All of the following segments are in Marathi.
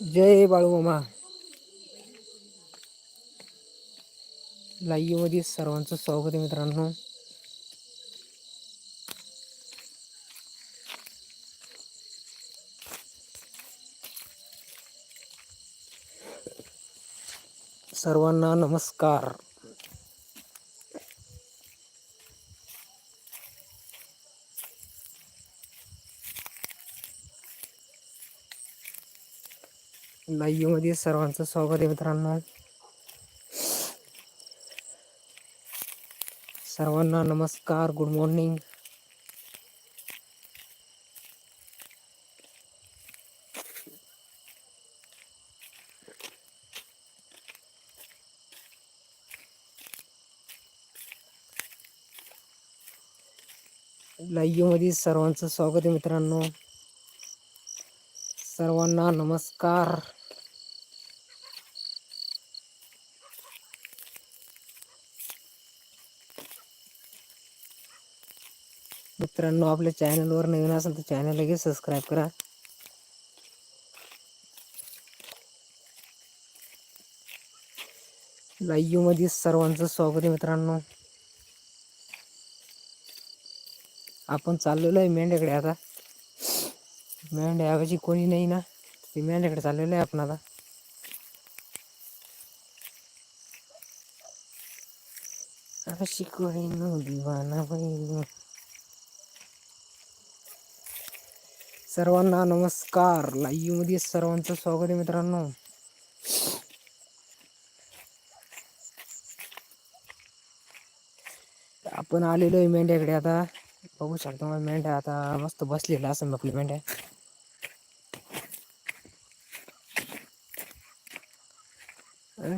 जय बाळूमामा लाईव्हमध्ये सर्वांचं स्वागत आहे मित्रांनो. सर्वांना नमस्कार. लाईव्हमध्ये सर्वांचं स्वागत आहे मित्रांनो. सर्वांना नमस्कार गुड मॉर्निंग लाईव्हमध्ये सर्वांचं स्वागत आहे मित्रांनो. सर्वांना नमस्कार. मित्रांनो आपल्या चॅनलवर नवीन असेल तर चॅनल लगेच सबस्क्राईब करा. लाईव्हमध्ये सर्वांचं स्वागत आहे मित्रांनो. आपण चाललेलो आहे मेंढ्याकडे आता. मेंढ्याऐवजी कोणी नाही ना ते मेंढ्याकडे चाललेलो आहे आपण आता. अशी कोणी न दिवाना बैल सर्वांना नमस्कार. लाईव्हमध्ये सर्वांचं स्वागत आहे मित्रांनो. आपण आलेलो आहे मेंढ्याकडे आता. बघू शकतो मग मेंढ्या आता मस्त बसलेल्या असं आपली मेंढ्या.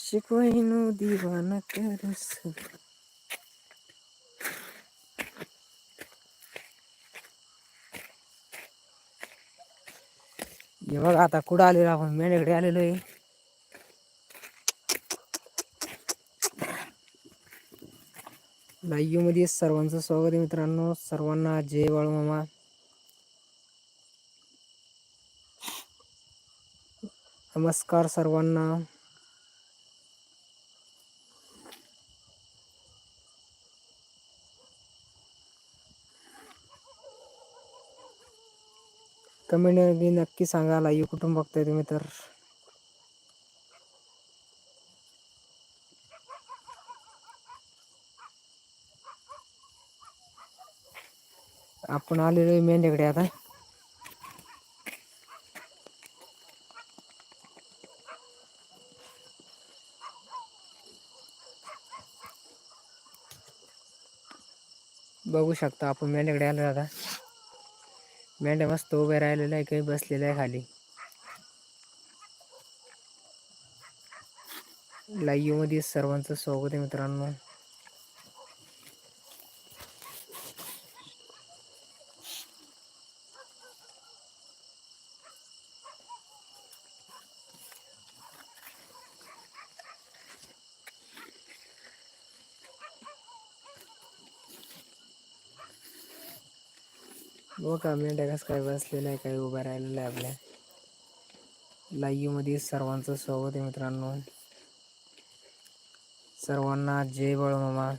शिकवाईनो कोणी न दिवाना करस. हे बघा आता कुठं आलेलो आपण? मेंढ्याकडे आलेलो आहे. लाईव्हमध्ये सर्वांचं स्वागत आहे मित्रांनो. सर्वांना जय बाळूमामा नमस्कार सर्वांना. कमेंट नक्की सांगा लाईव्ह कुठून बघताय तुम्ही तर. आपण आलेलो आहे मेंढ्याकडे आता. बघू शकता आपण मेंढ्याकडे आलो आता. मेंढ्या मस्त उभे राहिलेल्या आहे काही बसलेल्या आहे खाली. लाईव्हमध्ये सर्वांचं स्वागत आहे मित्रांनो. बघा मेंढ्या कसं काय बसलेलं आहे काही उभं राहिलेलं आहे आपल्या. लाईव्हमध्ये सर्वांचं स्वागत आहे मित्रांनो. सर्वांना जय बाळूमामा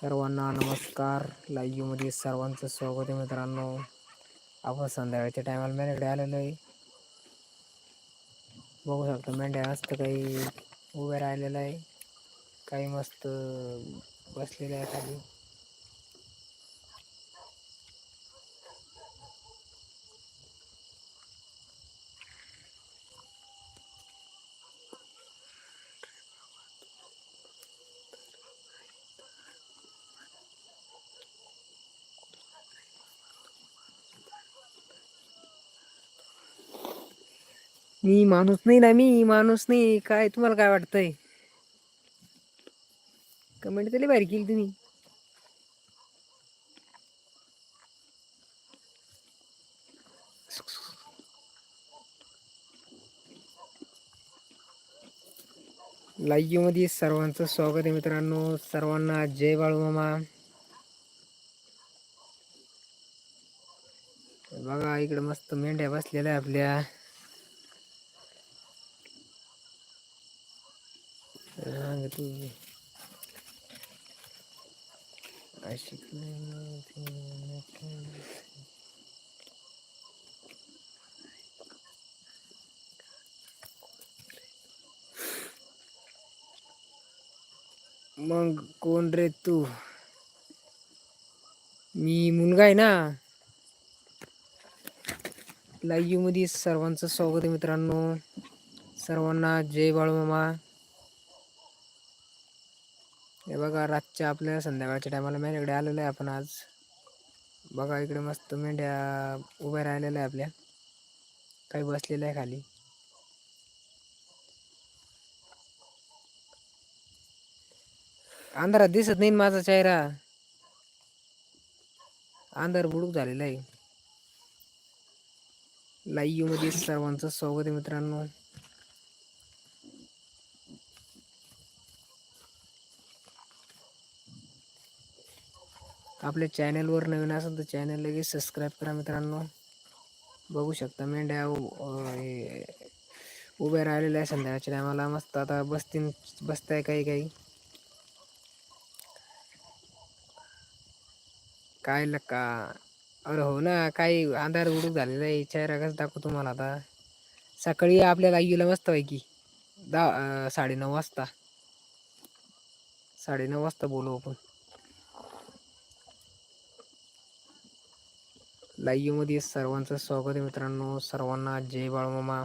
सर्वांना नमस्कार. लाईव्हमध्ये सर्वांचं स्वागत आहे मित्रांनो. आपण संध्याकाळच्या टायमाला मेंढ्याकडे आलेलो आहे. बघू शकतो मेंढ्या मस्त काही उभ्या राहिलेलं आहे. काही मस्त बसलेले आहे खाली. मी माणूस नाही ना मी माणूस नाही. काय तुम्हाला काय वाटतंय? कमेंट तरी भारी केली तुम्ही. लाईव्हमध्ये सर्वांचं स्वागत आहे मित्रांनो. सर्वांना जय बाळूमामा बघा इकडे मस्त मेंढ्या बसलेल्या आपल्या. रांग तू अशी मग कोण रे तू? मी मुलगा आहे ना. लाईव्हमध्ये सर्वांचं स्वागत आहे मित्रांनो. सर्वांना जय बाळू मामा बघा रातच्या आपल्या संध्याकाळच्या टायमाला मेंढ्याकडे आलेलो आहे आपण आज. बघा इकडे मस्त मेंढ्या उभ्या राहिलेल्या आहे आपल्या. काही बसलेल्या आहे खाली. अंधारात दिसत नाही माझा चेहरा. अंधार बुडूक झालेला आहे. लाईव्हमध्ये सर्वांचं. स्वागत आहे मित्रांनो. आपल्या चॅनलवर नवीन असेल तर चॅनल लगेच सबस्क्राईब करा मित्रांनो. बघू शकता मेंढ्या उभ्या राहिलेल्या आहे संध्याकाळच्या टायमाला मस्त आता बसतीन बसताय काही काही. काय लका अरे हो ना काही अंधार उडूक झालेला आहे. चेहरा कसं दाखवू तुम्हाला आता? सकाळी आपल्याला आईला मस्त पैकी दहा साडे साडेनऊ वाजता. साडेनऊ वाजता बोलू आपण. लाईव्हमध्ये सर्वांचं स्वागत आहे मित्रांनो. सर्वांना जय बाळमामा.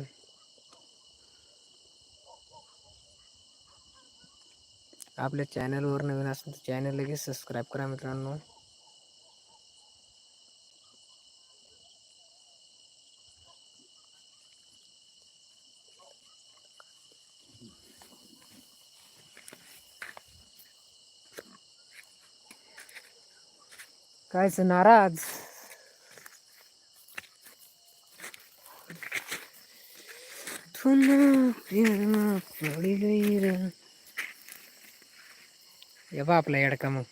आपल्या चॅनलवर नवीन असेल तर चॅनल लगेच सबस्क्राईब करा मित्रांनो. कायच नाराज? पुन्हा फिरणं पडी बा आपला येडका मग?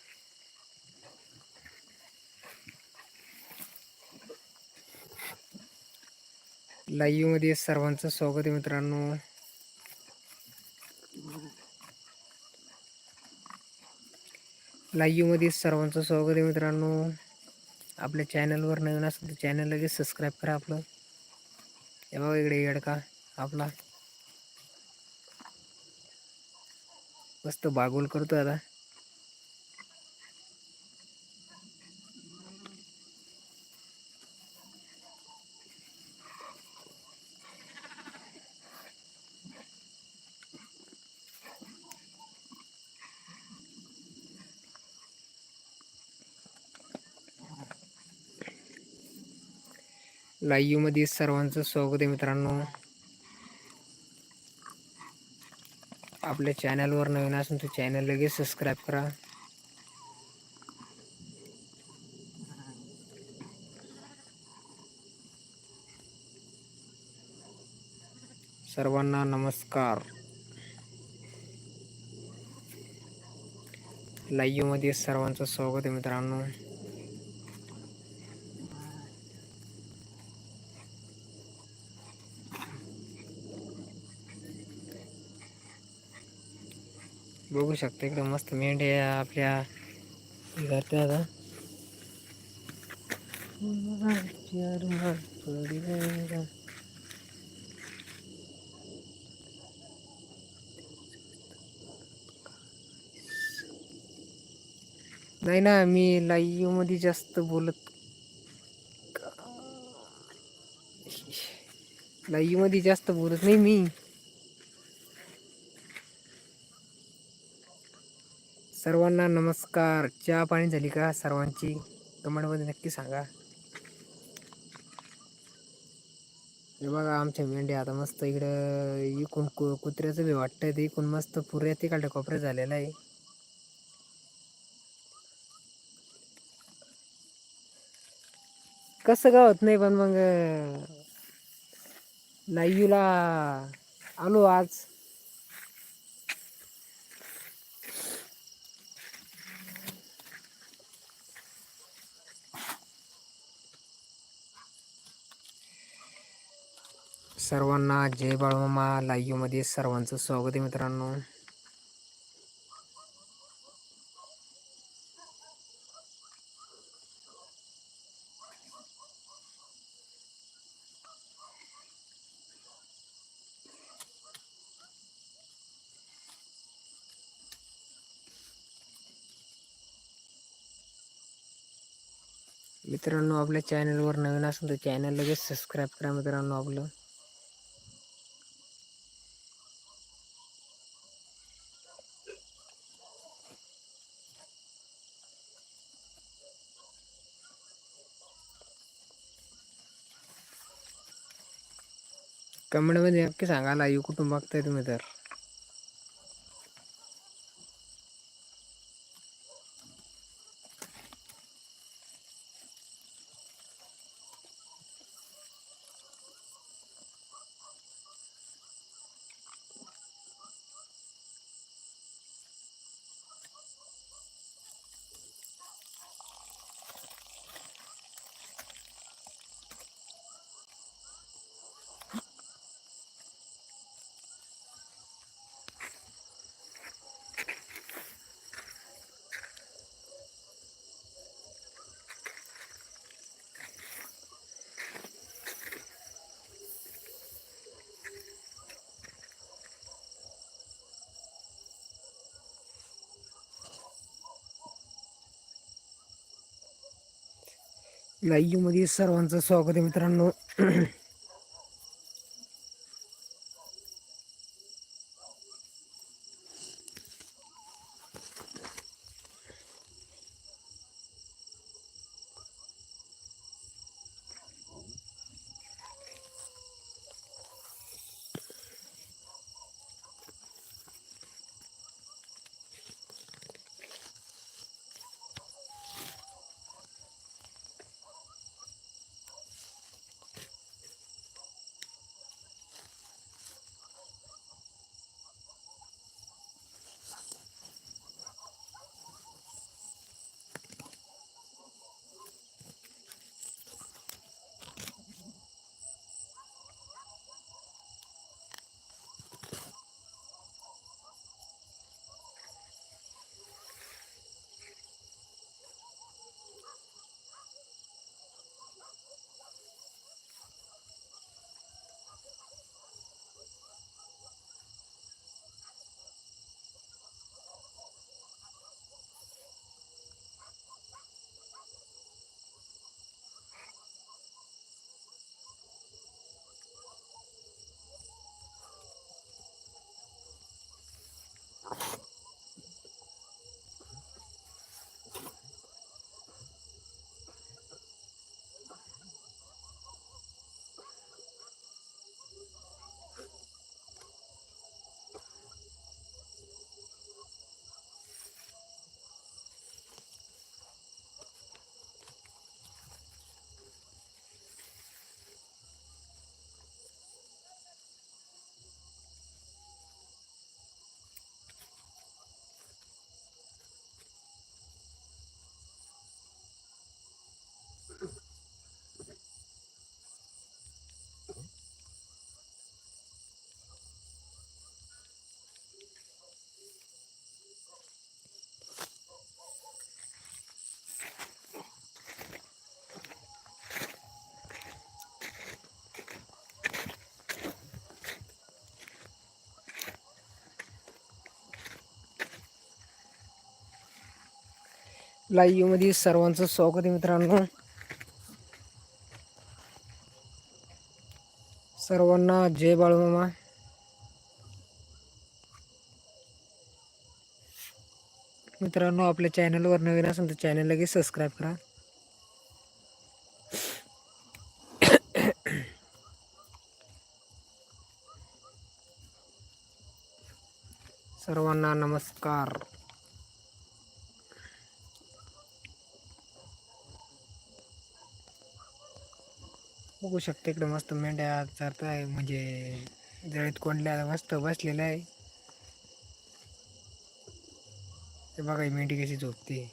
लाईव्हमध्ये सर्वांचं स्वागत आहे मित्रांनो. लाईव्हमध्ये सर्वांचं स्वागत आहे मित्रांनो. आपल्या चॅनलवर नवीन असेल तर चॅनल लगेच सबस्क्राईब करा आपलं. हे बघा इकडे येडका आपला. मस्त बागुल करतोय आता. लाईव्हमध्ये सर्वांचं स्वागत आहे मित्रांनो. आपल्या चॅनलवर नवीन असेल तर चॅनल लगेच सबस्क्राईब करा. सर्वांना नमस्कार. लाईव्हमध्ये सर्वांचं स्वागत आहे मित्रांनो. बघू शकता एकदम मस्त मेंढ्या आपल्या हे आता. नाही ना मी लाईव्हमध्ये जास्त बोलत लाईव्हमध्ये जास्त बोलत नाही मी. सर्वांना नमस्कार. चहा पाणी झाली का सर्वांची? कमेंटमध्ये नक्की सांगा. हे बघा आमच्या मेंढ्या आता मस्त इकडं इकून कु कुत्र्याचं बी वाटतंय ते इकून मस्त पुऱ्या तिकडल्या कोपऱ्या झालेला आहे. कसं का होत नाही पण मग लाईव्हला आलो आज. सर्वांना जय बाळमामा लाईव्हमध्ये सर्वांचं स्वागत आहे मित्रांनो. मित्रांनो आपल्या चॅनलवर नवीन असेल तर चॅनल लगेच सबस्क्राईब करा मित्रांनो आपलं. कमेंटमध्ये नक्की सांगा लाईव्ह कुठून बघताय तुम्ही तर. लाईव्हमध्ये सर्वांचं स्वागत आहे मित्रांनो. लाईव्हमध्ये सर्वांचं स्वागत आहे मित्रांनो. सर्वांना जय बाळूमामा. मित्रांनो आपल्या चॅनलवर नवीन असेल तर चॅनल लगेच सबस्क्राईब करा. सर्वांना नमस्कार. बघू शकते इकडे मस्त मेंढ्या चरताय म्हणजे जळीत कोंडल्या मस्त बसलेलं आहे. ते बघा मेंढी कशी झोपते.